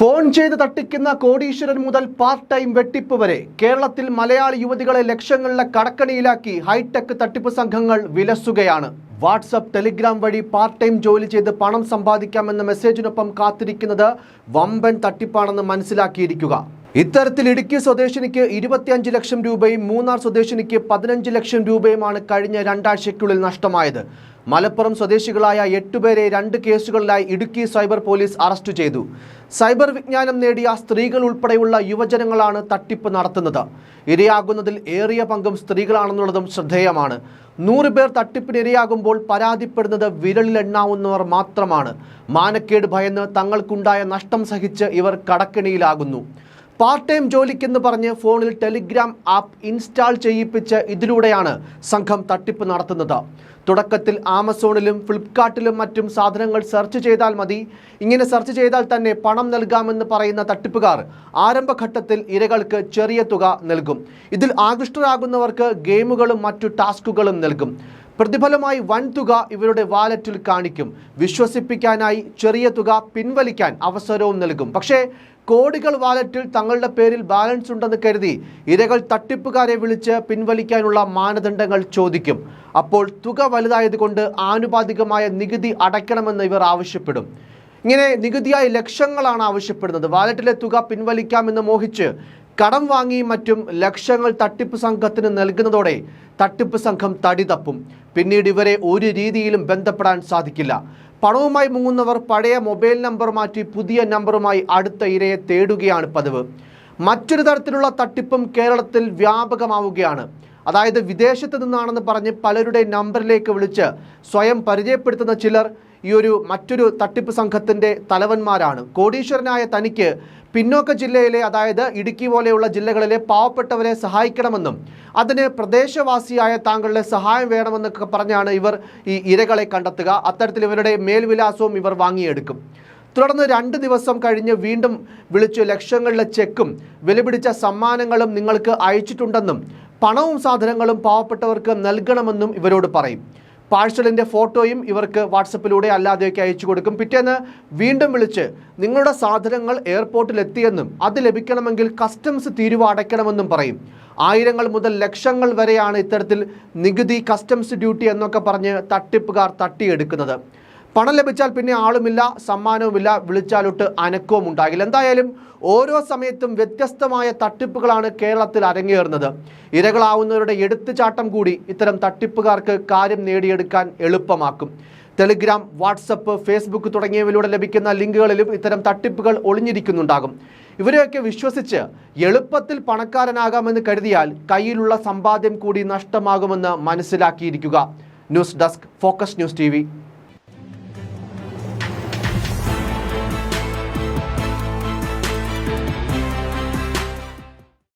Phone ചെയ്ത് തട്ടിക്കുന്ന കോടീശ്വരൻ മുതൽ part time വെട്ടിപ്പ് വരെ കേരളത്തിൽ മലയാളി യുവതികളെ ലക്ഷങ്ങളുടെ കടക്കണിയിലാക്കി ഹൈടെക് തട്ടിപ്പ് സംഘങ്ങൾ വിലസുകയാണ്. വാട്സപ്പ് ടെലിഗ്രാം വഴി പാർട്ട് ടൈം ജോലി ചെയ്ത് പണം സമ്പാദിക്കാമെന്ന മെസ്സേജിനൊപ്പം കാത്തിരിക്കുന്നത് വമ്പൻ തട്ടിപ്പാണെന്ന് മനസ്സിലാക്കിയിരിക്കുക. ഇത്തരത്തിൽ ഇടുക്കി സ്വദേശിനിക്ക് ഇരുപത്തിയഞ്ച് ലക്ഷം രൂപയും മൂന്നാർ സ്വദേശിനിക്ക് പതിനഞ്ച് ലക്ഷം രൂപയുമാണ് കഴിഞ്ഞ രണ്ടാഴ്ചയ്ക്കുള്ളിൽ നഷ്ടമായത്. മലപ്പുറം സ്വദേശികളായ എട്ടുപേരെ രണ്ട് കേസുകളിലായി ഇടുക്കി സൈബർ പോലീസ് അറസ്റ്റ് ചെയ്തു. സൈബർ വിജ്ഞാനം നേടിയ സ്ത്രീകൾ ഉൾപ്പെടെയുള്ള യുവജനങ്ങളാണ് തട്ടിപ്പ് നടത്തുന്നത്. ഇരയാകുന്നതിൽ ഏറിയ പങ്കും സ്ത്രീകളാണെന്നുള്ളതും ശ്രദ്ധേയമാണ്. നൂറ് പേർ തട്ടിപ്പിനിരയാകുമ്പോൾ പരാതിപ്പെടുന്നത് വിരലിലെണ്ണാവുന്നവർ മാത്രമാണ്. മാനക്കേട് ഭയന്ന് തങ്ങൾക്കുണ്ടായ നഷ്ടം സഹിച്ച് ഇവർ കടക്കിണിയിലാകുന്നു. പാർട്ട് ടൈം ജോലിക്കെന്ന് പറഞ്ഞ് ഫോണിൽ ടെലിഗ്രാം ആപ്പ് ഇൻസ്റ്റാൾ ചെയ്യിപ്പിച്ച് ഇതിലൂടെയാണ് സംഘം തട്ടിപ്പ് നടത്തുന്നത്. തുടക്കത്തിൽ ആമസോണിലും ഫ്ലിപ്കാർട്ടിലും മറ്റും സാധനങ്ങൾ സെർച്ച് ചെയ്താൽ മതി. ഇങ്ങനെ സെർച്ച് ചെയ്താൽ തന്നെ പണം നൽകാമെന്ന് പറയുന്ന തട്ടിപ്പുകാർ ആരംഭഘട്ടത്തിൽ ഇരകൾക്ക് ചെറിയ തുക നൽകും. ഇതിൽ ആകൃഷ്ടരാകുന്നവർക്ക് ഗെയിമുകളും മറ്റു ടാസ്കുകളും നൽകും. പ്രതിഫലമായി വൻ തുക ഇവരുടെ വാലറ്റിൽ കാണിക്കും. വിശ്വസിപ്പിക്കാനായി ചെറിയ തുക പിൻവലിക്കാൻ അവസരവും നൽകും. പക്ഷേ കോടികൾ വാലറ്റിൽ തങ്ങളുടെ പേരിൽ ബാലൻസ് ഉണ്ടെന്ന് കരുതി ഇരകൾ തട്ടിപ്പുകാരെ വിളിച്ച് പിൻവലിക്കാനുള്ള മാനദണ്ഡങ്ങൾ ചോദിക്കും. അപ്പോൾ തുക വലുതായതുകൊണ്ട് ആനുപാതികമായ നികുതി അടയ്ക്കണമെന്ന് ഇവർ ആവശ്യപ്പെടും. ഇങ്ങനെ നികുതിയായി ലക്ഷങ്ങളാണ് ആവശ്യപ്പെടുന്നത്. വാലറ്റിലെ തുക പിൻവലിക്കാമെന്ന് മോഹിച്ച് കടം വാങ്ങിയും മറ്റും ലക്ഷങ്ങൾ തട്ടിപ്പ് സംഘത്തിന് നൽകുന്നതോടെ തട്ടിപ്പ് സംഘം തടി തപ്പും. പിന്നീട് ഇവരെ ഒരു രീതിയിലും ബന്ധപ്പെടാൻ സാധിക്കില്ല. പണവുമായി മുങ്ങുന്നവർ പഴയ മൊബൈൽ നമ്പർ മാറ്റി പുതിയ നമ്പറുമായി അടുത്ത ഇരയെ തേടുകയാണ് പതിവ്. മറ്റൊരു തരത്തിലുള്ള തട്ടിപ്പും കേരളത്തിൽ വ്യാപകമാവുകയാണ്. അതായത് വിദേശത്ത് നിന്നാണെന്ന് പറഞ്ഞ് പലരുടെ നമ്പറിലേക്ക് വിളിച്ച് സ്വയം പരിചയപ്പെടുത്തുന്ന ചിലർ ഈ ഒരു മറ്റൊരു തട്ടിപ്പ് സംഘത്തിന്റെ തലവന്മാരാണ്. കോടീശ്വരനായ തനിക്ക് പിന്നോക്ക ജില്ലയിലെ അതായത് ഇടുക്കി പോലെയുള്ള ജില്ലകളിലെ പാവപ്പെട്ടവരെ സഹായിക്കണമെന്നും അതിന് പ്രദേശവാസിയായ താങ്കളുടെ സഹായം വേണമെന്നൊക്കെ പറഞ്ഞാണ് ഇവർ ഈ ഇരകളെ കണ്ടെത്തുക. അത്തരത്തിൽ ഇവരുടെ മേൽവിലാസവും ഇവർ വാങ്ങിയെടുക്കും. തുടർന്ന് രണ്ട് ദിവസം കഴിഞ്ഞ് വീണ്ടും വിളിച്ചു ലക്ഷങ്ങളിലെ ചെക്കും വിലപിടിച്ച സമ്മാനങ്ങളും നിങ്ങൾക്ക് അയച്ചിട്ടുണ്ടെന്നും പണവും സാധനങ്ങളും പാവപ്പെട്ടവർക്ക് നൽകണമെന്നും ഇവരോട് പറയും. പാഴ്സലിന്റെ ഫോട്ടോയും ഇവർക്ക് വാട്സപ്പിലൂടെ അല്ലാതെയൊക്കെ അയച്ചു കൊടുക്കും. പിറ്റേന്ന് വീണ്ടും വിളിച്ച് നിങ്ങളുടെ സാധനങ്ങൾ എയർപോർട്ടിൽ എത്തിയെന്നും അത് ലഭിക്കണമെങ്കിൽ കസ്റ്റംസ് തീരുവ അടയ്ക്കണമെന്നും പറയും. ആയിരങ്ങൾ മുതൽ ലക്ഷങ്ങൾ വരെയാണ് ഇത്തരത്തിൽ നികുതി കസ്റ്റംസ് ഡ്യൂട്ടി എന്നൊക്കെ പറഞ്ഞ് തട്ടിപ്പുകാർ തട്ടിയെടുക്കുന്നത്. പണം ലഭിച്ചാൽ പിന്നെ ആളുമില്ല സമ്മാനവുമില്ല വിളിച്ചാലൊട്ട് അനക്കവും ഉണ്ടാകില്ല എന്തായാലും ഓരോ സമയത്തും വ്യത്യസ്തമായ തട്ടിപ്പുകളാണ് കേരളത്തിൽ അരങ്ങേറുന്നത്. ഇരകളാവുന്നവരുടെ എടുത്തുചാട്ടം കൂടി ഇത്തരം തട്ടിപ്പുകാർക്ക് കാര്യം നേടിയെടുക്കാൻ എളുപ്പമാക്കും. ടെലിഗ്രാം വാട്സപ്പ് ഫേസ്ബുക്ക് തുടങ്ങിയവയിലൂടെ ലഭിക്കുന്ന ലിങ്കുകളിലും ഇത്തരം തട്ടിപ്പുകൾ ഒളിഞ്ഞിരിക്കുന്നുണ്ടാകും. ഇവരെയൊക്കെ വിശ്വസിച്ച് എളുപ്പത്തിൽ പണക്കാരനാകാമെന്ന് കരുതിയാൽ കയ്യിലുള്ള സമ്പാദ്യം കൂടി നഷ്ടമാകുമെന്ന് മനസ്സിലാക്കിയിരിക്കുക. News desk focus news T